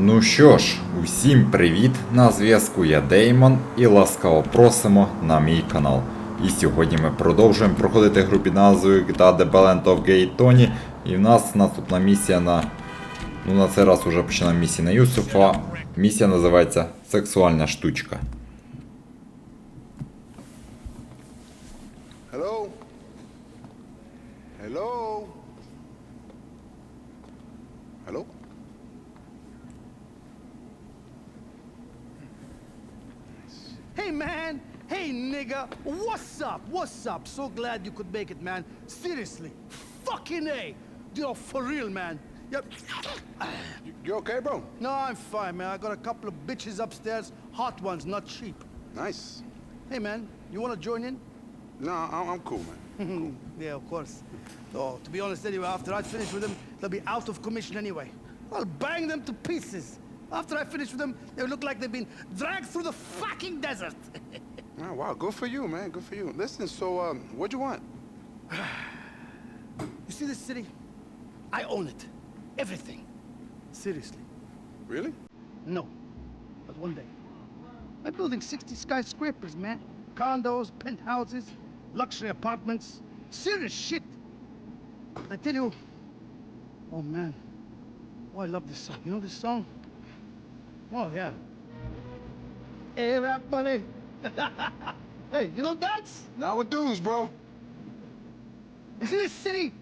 Ну що ж, усім привіт! На зв'язку я Деймон і ласкаво просимо на мій канал. І сьогодні ми продовжуємо проходити гру під назвою GTA The Balance of Gay Tony. І в нас наступна місія на. Ну на цей раз уже починаємо місію на Юсуфа. Місія називається Сексуальна штучка. Hello? Hello? Hello? Hey man! Hey nigga! What's up? What's up? So glad you could make it, man. Seriously. Fucking A! Know, for real, man. Yep. You, okay, bro? No, I'm fine, man. I got a couple of bitches upstairs. Hot ones, not cheap. Nice. Hey man, you wanna join in? No, I'm, I'm cool, man. yeah, of course. Oh, to be honest, anyway, after I finish with them, they'll be out of commission anyway. I'll bang them to pieces. After I finish with them, they look like they've been dragged through the fucking desert. Oh, wow, good for you, man. Good for you. Listen, so, um, what'd you want? You see this city? I own it. Everything. Seriously. Really? No. But one day. I'm building 60 skyscrapers, man. Condos, penthouses, luxury apartments. Serious shit. I tell you. Oh, man. Oh, I love this song. You know this song? Oh, yeah. Everybody. hey, you don't dance? Now with dudes, bro. See this city?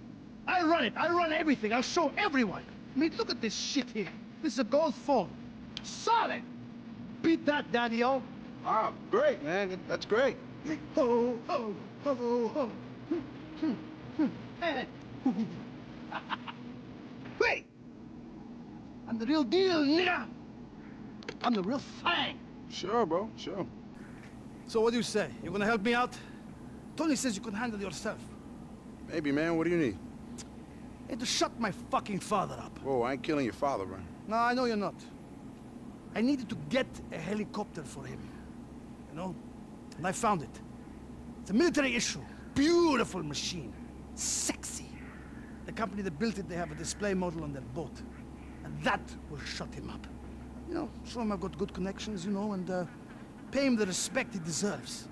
I run it. I run everything. I'll show everyone. I mean, look at this shit here. This is a gold phone. Solid. Beat that, Daddy-O. Ah, great, man. That's great. Ho. Hmm, hmm, hmm. Eh. Wait. I'm the real deal, nigga. I'm the real thing. Sure, bro. Sure. So what do you say? You gonna help me out? Tony says you can handle yourself. Maybe, man. What do you need? Hey, to shut my fucking father up. Whoa, I ain't killing your father, bro. No, I know you're not. I needed to get a helicopter for him. You know? And I found it. It's a military issue. Beautiful machine. Sexy. The company that built it, they have a display model on their boat. And that will shut him up. You know, show him I've got good connections, you know, and uh, pay him the respect he deserves.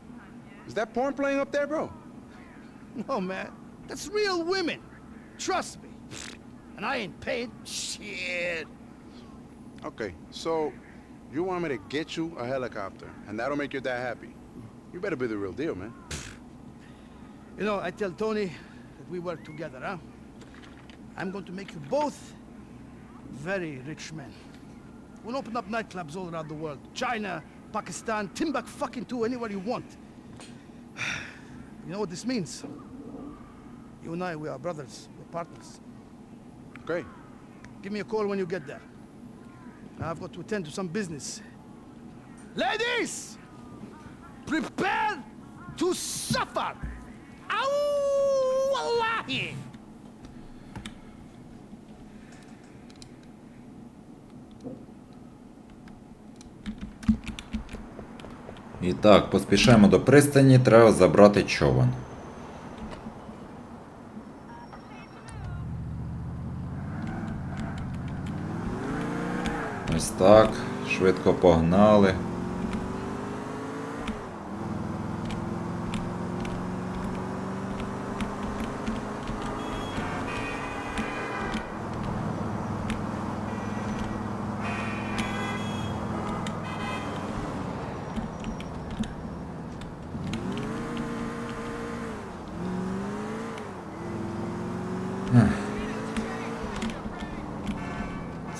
Is that porn playing up there, bro? No, man. That's real women. Trust me. And I ain't paid shit. Okay, so you want me to get you a helicopter, and that'll make your dad happy. You better be the real deal, man. You know, I tell Tony that we work together, huh? I'm going to make you both very rich men. We'll open up nightclubs all around the world. China, Pakistan, Timbuk fucking too, anywhere you want. You know what this means? You and I, we are brothers. We're partners. Great. Give me a call when you get there. I've got to attend to some business. Ladies! Prepare to suffer! Ow! Wallahi! І так, поспішаємо до пристані, треба забрати човен. Ось так, швидко погнали.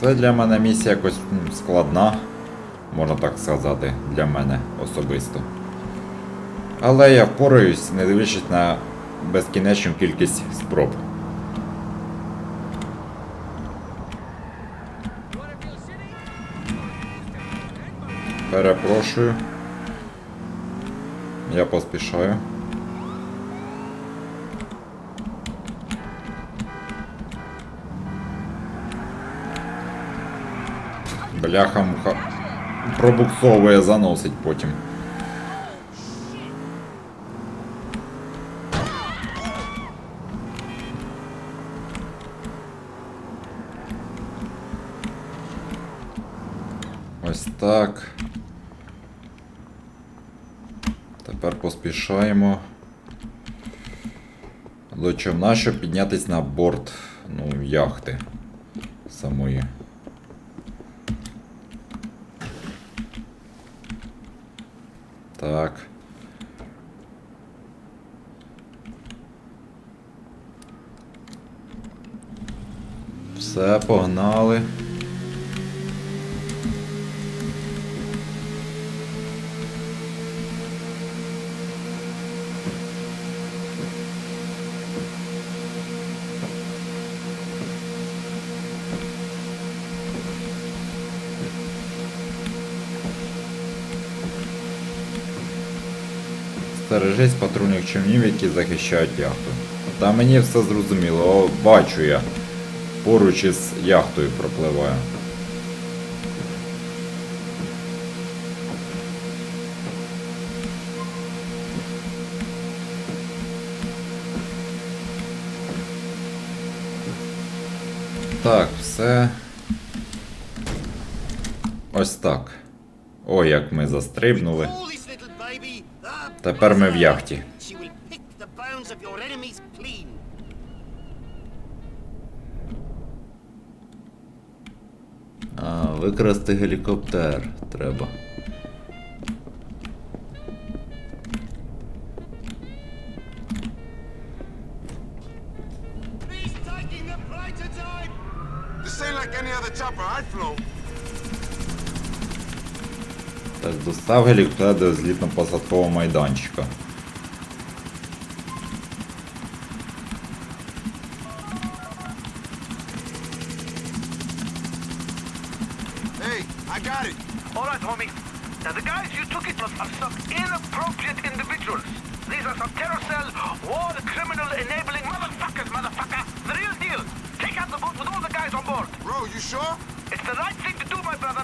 Це для мене місія якось складна, можна так сказати, для мене особисто. Але я впораюсь, не дивлячись на безкінечну кількість спроб. Перепрошую. Я поспішаю. Бляха муха. Пробуксовує, заносить потім. Ось так. Тепер поспішаємо до човна, щоб піднятись на борт ну, яхти самої. Так. Все, погнали. Стережись патрульних човнів, які захищають яхту. Та мені все зрозуміло, О, бачу я. Поруч із яхтою пропливаю. Так, все. Ось так. Ой, як ми застрибнули. Тепер ми в яхті. А, викрасти гелікоптер треба. Так, достав гелікоптер до злітно-посадкового майданчика. Hey, I got it. All right, homie. Now, the guys you took it from are some inappropriate individuals. These are some terror cell, war criminal enabling motherfuckers, motherfucker. The real deal. Take out the boat with all the guys on board. Bro, you sure? It's the right thing to do, my brother.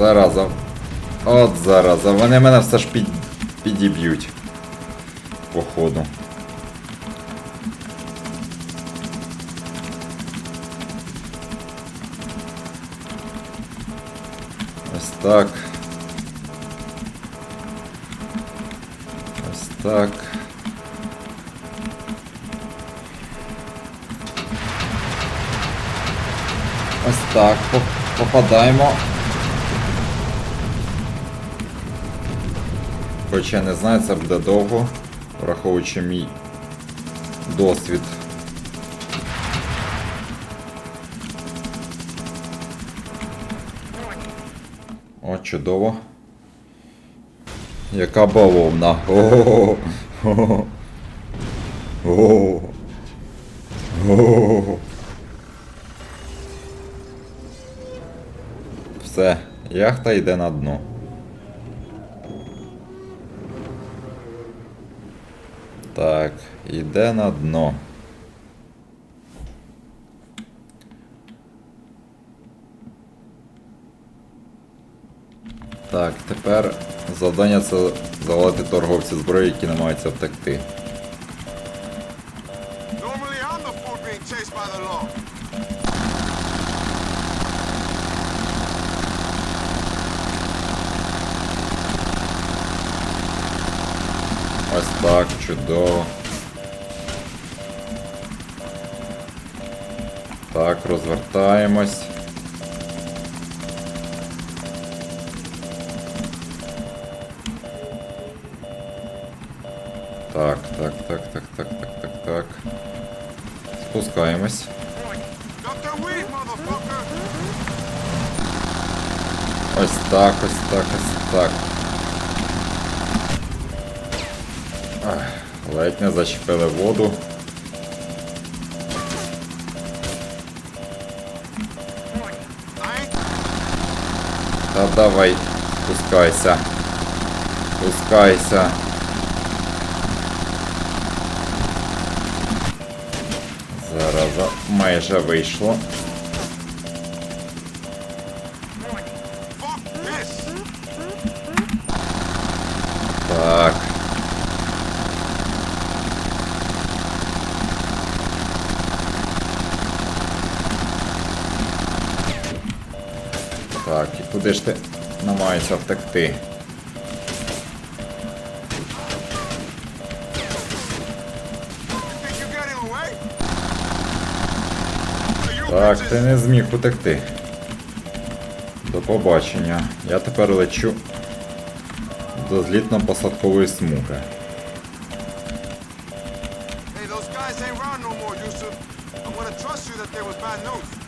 Зараза. От зараза. Вони мене все ж під... підіб'ють. Походу. Ось так. Ось так. Ось так. Попадаємо. Хоча не знаю, це буде довго, враховуючи мій досвід. О, чудово. Яка. О-о-о. О-о-о. О-о-о. Все, яхта йде на дно. Так, йде на дно. Так, тепер завдання це завалити торговців зброї, які намагаються втекти. Чудово. Так, розвертаємось. Так, так, так, так, так, так, так, так. Спускаємось. Ось так, ось так, ось так. Ледь не зачепили воду. Та давай, спускайся. Спускайся. Зараза, майже вийшло. Куди ж ти намагаєшся втекти? Так, ти не зміг утекти. До побачення. Я тепер лечу до злітно-посадкової смуги. Hey, those guys ain't round no more, Yusuf. I'm gonna trust you that there was bad news.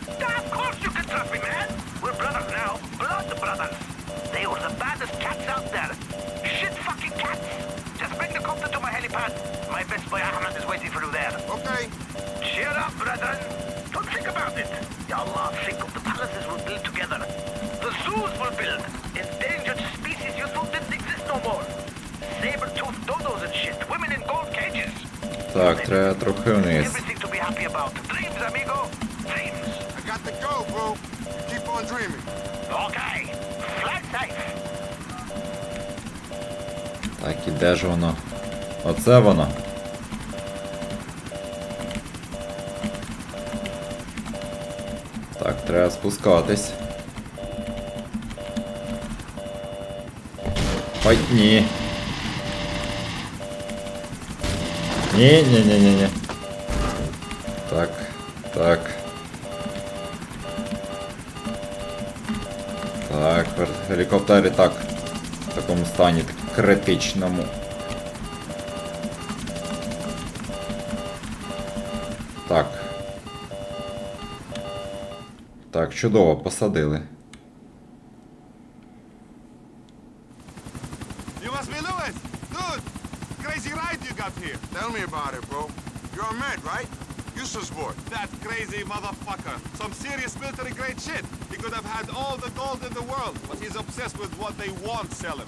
copter to my helipad. My best boy Ahmed is waiting for you there. Okay. Cheer up, brethren. Don't think about it. Ya Allah, think of the palaces we'll build together. The zoos we'll build. Endangered species you thought didn't exist no more. Saber-toothed dodos and shit. Women in gold cages. Так, треба трохи вниз. Everything to be happy about. Dreams, amigo. Dreams. I got to go, bro. You keep on dreaming. Okay. Fly safe. Так, і де ж воно? Оце воно. Так, треба спускатись. Ой, ні. Ні, ні, ні, ні, ні. Так, так. Так, вер- гелікоптер і так в такому стані критичному. Так, чудово, посадили. You must be Lewis. Dude, crazy ride you got here. Tell me about it, bro. You're a med, right? Yusuf's boy. That crazy motherfucker. Some serious military grade shit. He could have had all the gold in the world, but he's obsessed with what they won't sell him.